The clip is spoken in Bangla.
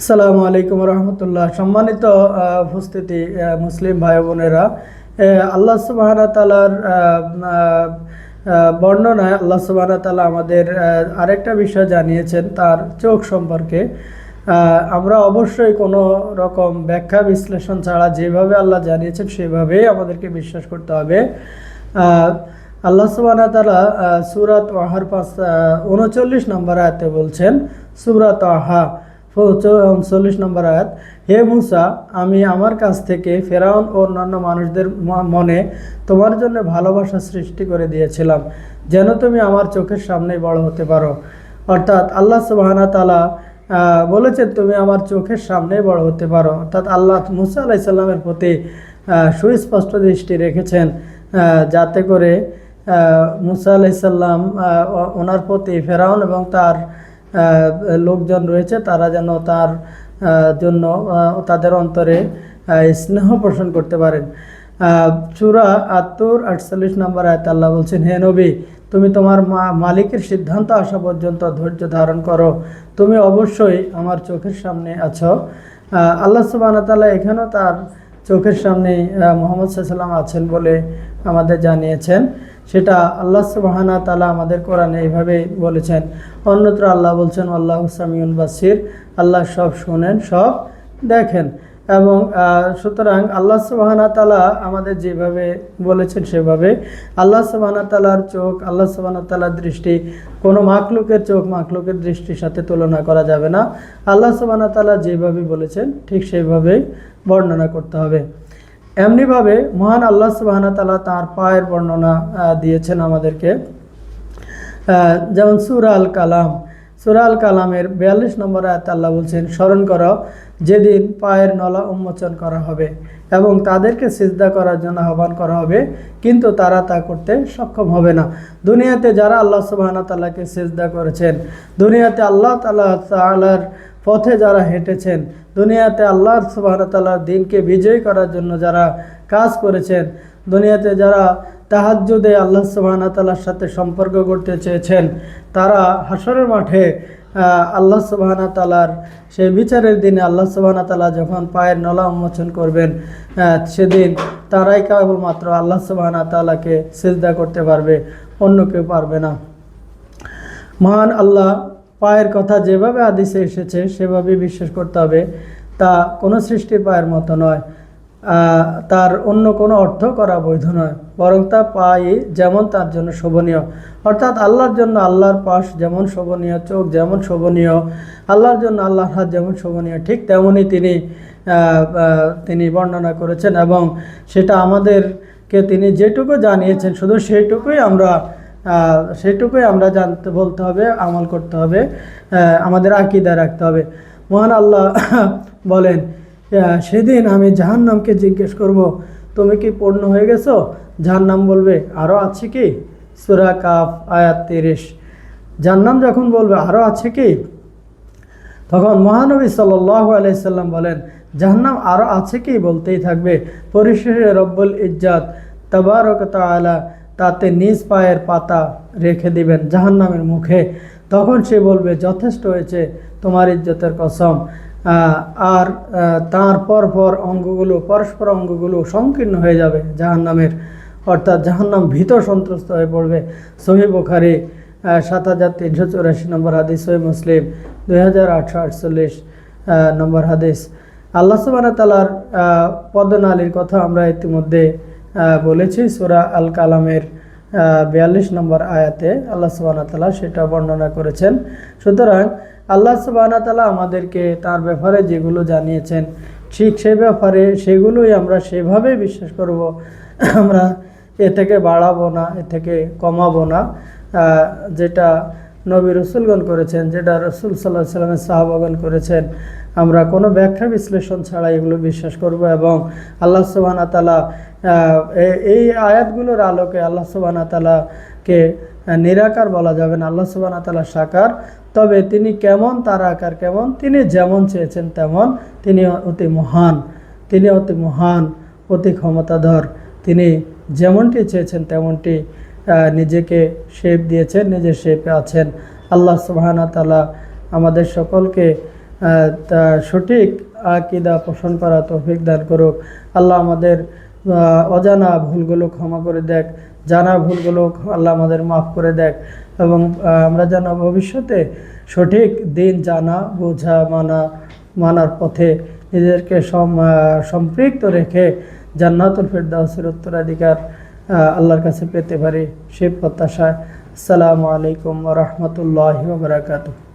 আসসালামু আলাইকুম রহমতুল্লাহ। সম্মানিত উপস্থিতি মুসলিম ভাই বোনেরা আল্লাহ সুবাহ তালার বর্ণনায় আল্লাহ সুবাহ তালা আমাদের আরেকটা বিষয় জানিয়েছেন তার চোখ সম্পর্কে। আমরা অবশ্যই কোনো রকম ব্যাখ্যা বিশ্লেষণ ছাড়া যেভাবে আল্লাহ জানিয়েছেন সেভাবেই আমাদেরকে বিশ্বাস করতে হবে। আল্লাহ সুবাহ তালা সুরাত ওয়াহার পাঁচ উনচল্লিশ নম্বর আয়াতে বলছেন সুরাত আহা উনচল্লিশ নম্বর আয়াত, হে মুসা, আমি আমার কাছ থেকে ফেরাউন ও অন্যান্য মানুষদের মনে তোমার জন্য ভালোবাসা সৃষ্টি করে দিয়েছিলাম, যেন তুমি আমার চোখের সামনেই বড় হতে পারো। অর্থাৎ আল্লাহ সুবাহানা তালা বলেছেন, তুমি আমার চোখের সামনেই বড় হতে পারো। অর্থাৎ আল্লাহ মুসা আলাইসাল্লামের প্রতি সুস্পষ্ট দৃষ্টি রেখেছেন যাতে করে মুসা আলাইসাল্লাম ওনার প্রতি ফেরাউন এবং তার লোকজন রয়েছে, তারা যেন তার জন্য তাদের অন্তরে স্নেহ পোষণ করতে পারেন। চূড়া আত্মর আটচল্লিশ নম্বর আয়ত আল্লাহ বলছেন, হে নবী, তুমি তোমার মালিকের সিদ্ধান্ত আসা পর্যন্ত ধৈর্য ধারণ করো। তুমি অবশ্যই আমার চোখের সামনে আছো। আল্লাহ সুবাহ তাআলা এখানেও তার চোখের সামনে মোহাম্মদ সাল্লাম আছেন বলে আমাদের জানিয়েছেন। সেটা আল্লাহ সুবাহানা তালা আমাদের কোরআনে এইভাবে বলেছেন। অন্যত্র আল্লাহ বলছেন, আল্লাহ সামিউল বাসির। আল্লাহ সব শোনেন, সব দেখেন। এবং সুতরাং আল্লাহ সুবাহানা তালা আমাদের যেভাবে বলেছেন সেভাবে আল্লাহ সুবাহানা তালার চোখ, আল্লাহ সুবাহানা তালার দৃষ্টি, কোনো মাকলুকের চোখ মাকলুকের দৃষ্টির সাথে তুলনা করা যাবে না। আল্লাহ সুবাহানা তালা যেভাবে বলেছেন, ঠিক সেইভাবেই বর্ণনা করতে হবে। এমনিভাবে মহান আল্লাহ সুবাহানা তালা তাঁর পায়ের বর্ণনা দিয়েছেন আমাদেরকে। যেমন সুরা আল কালাম সুরা আল কালামের বিয়াল্লিশ নম্বর আয়াত আল্লাহ বলছেন, স্মরণ করো যেদিন পায়ের নলা উন্মোচন করা হবে এবং তাদেরকে সিজদা করার জন্য আহ্বান করা হবে, কিন্তু তারা তা করতে সক্ষম হবে না। দুনিয়াতে যারা আল্লাহ সুবাহানা তাল্লাহকে সিজদা করেছেন, দুনিয়াতে আল্লাহ তালা তালার পথে যারা হেঁটেছেন, দুনিয়াতে আল্লাহ সুবাহ তাল্লাহর দিনকে বিজয়ী করার জন্য যারা কাজ করেছেন, দুনিয়াতে যারা তাহাজ্জুদে আল্লাহ সুবাহ তাল্লাহর সাথে সম্পর্ক করতে চেয়েছেন, তারা হাসরের মাঠে আল্লাহ সুবাহ তালার সেই বিচারের দিনে আল্লাহ সুবাহ তালা যখন পায়ের নলা উন্মোচন করবেন সেদিন তারাই কেবলমাত্র আল্লাহ সুবাহ তালাকে সিজদা করতে পারবে, অন্য কেউ পারবে না। মহান আল্লাহ পায়ের কথা যেভাবে আদিসে এসেছে সেভাবে বিশ্বাস করতে হবে। তা কোনো সৃষ্টির পায়ের মতো নয়। তার অন্য কোনো অর্থ করা বৈধ নয়। বরং তা পায়ে যেমন তার জন্য শোভনীয়। অর্থাৎ আল্লাহর জন্য আল্লাহর পাশ যেমন শোভনীয়, চোখ যেমন শোভনীয়, আল্লাহর জন্য আল্লাহর হাত যেমন শোভনীয়, ঠিক তেমনই তিনি তিনি বর্ণনা করেছেন এবং সেটা আমাদেরকে তিনি যেটুকু জানিয়েছেন, শুধু সেইটুকুই আমরা সেটুকুই আমরা জানতে, বলতে হবে, আমল করতে হবে আমাদের আকিদা রাখতে হবে। মহান আল্লাহ বলেন সেদিন আমি জাহান্নামকে জিজ্ঞেস করব, তুমি কি পূর্ণ হয়ে গেছো? জাহান্নাম বলবে আরও আছে কি? সুরা কাফ, আয়াত তিরিশ। জাহান্নাম যখন বলবে আরও আছে কি? তখন মহানবী সাল্লাহ আলাইসাল্লাম বলেন, জাহান্নাম আরও আছে কি? বলতেই থাকবে, পরিশেষে রব্বুল ইজ্জাত তবারক তালা তাতে নিজ পায়ের পাতা রেখে দিবেন জাহান্নামের মুখে। তখন সে বলবে, যথেষ্ট হয়েছে তোমার ইজ্জতের কসম। আর তার পর পর অঙ্গগুলো, পরস্পর অঙ্গগুলো সংকীর্ণ হয়ে যাবে জাহান্নামের। অর্থাৎ জাহান্নাম ভীত সন্ত্রস্ত হয়ে পড়বে। সহি বোখারি সাত হাজার তিনশো চৌরাশি নম্বর হাদিস সহি মুসলিম, দুই হাজার আটশো আটচল্লিশ নম্বর হাদিস। আল্লাহ সুবাহ তালার পদ্মনালীর কথা আমরা ইতিমধ্যে বলেছি সুরা আল কালামের বিয়াল্লিশ নম্বর আয়াতে আল্লাহ সুবাহ তালা সেটা বর্ণনা করেছেন। সুতরাং আল্লাহ সুবাহ তালা আমাদেরকে তার ব্যাপারে যেগুলো জানিয়েছেন, ঠিক সেই ব্যাপারে সেগুলোই আমরা সেভাবেই বিশ্বাস করব। আমরা এ থেকে বাড়াবো না, এ থেকে কমাবো না। যেটা নবী রসুলগণ করেছেন, যেটা রসুল সাল্লাহ সাল্লামের সাহাবাগণ করেছেন, আমরা কোনো ব্যাখ্যা বিশ্লেষণ ছাড়া এগুলো বিশ্বাস করব এবং আল্লাহ সুবাহানা তালা এই আয়াতগুলোর আলোকে আল্লাহ তালাকে নিরাকার বলা যাবে না। আল্লাহ সুবাহানা তালা সাকার। তবে তিনি কেমন, তার আকার কেমন, তিনি যেমন চেয়েছেন তেমন তিনি অতি মহান। তিনি অতি মহান, অতি ক্ষমতাধর। তিনি যেমনটি চেয়েছেন তেমনটি নিজেকে শেপ দিয়েছেন, নিজের শেপে আছেন। আল্লাহ সুবাহানা তালা আমাদের সকলকে সঠিক আকিদা পোষণ করা তৌফিক দান করুক। আল্লাহ আমাদের অজানা ভুলগুলো ক্ষমা করে দেখ, জানা ভুলগুলো আল্লাহ আমাদের মাফ করে দেখ এবং আমরা যেন ভবিষ্যতে সঠিক দিন জানা, বোঝা, মানা, মানার পথে নিজেদেরকে সম সম্পৃক্ত রেখে জান্নাতুল ফেরদাউসের উত্তরাধিকার আল্লাহর কাছে পেতে পারি সে প্রত্যাশায়। আসসালামু আলাইকুম রহমতুল্লাহ বারাকাতুহ।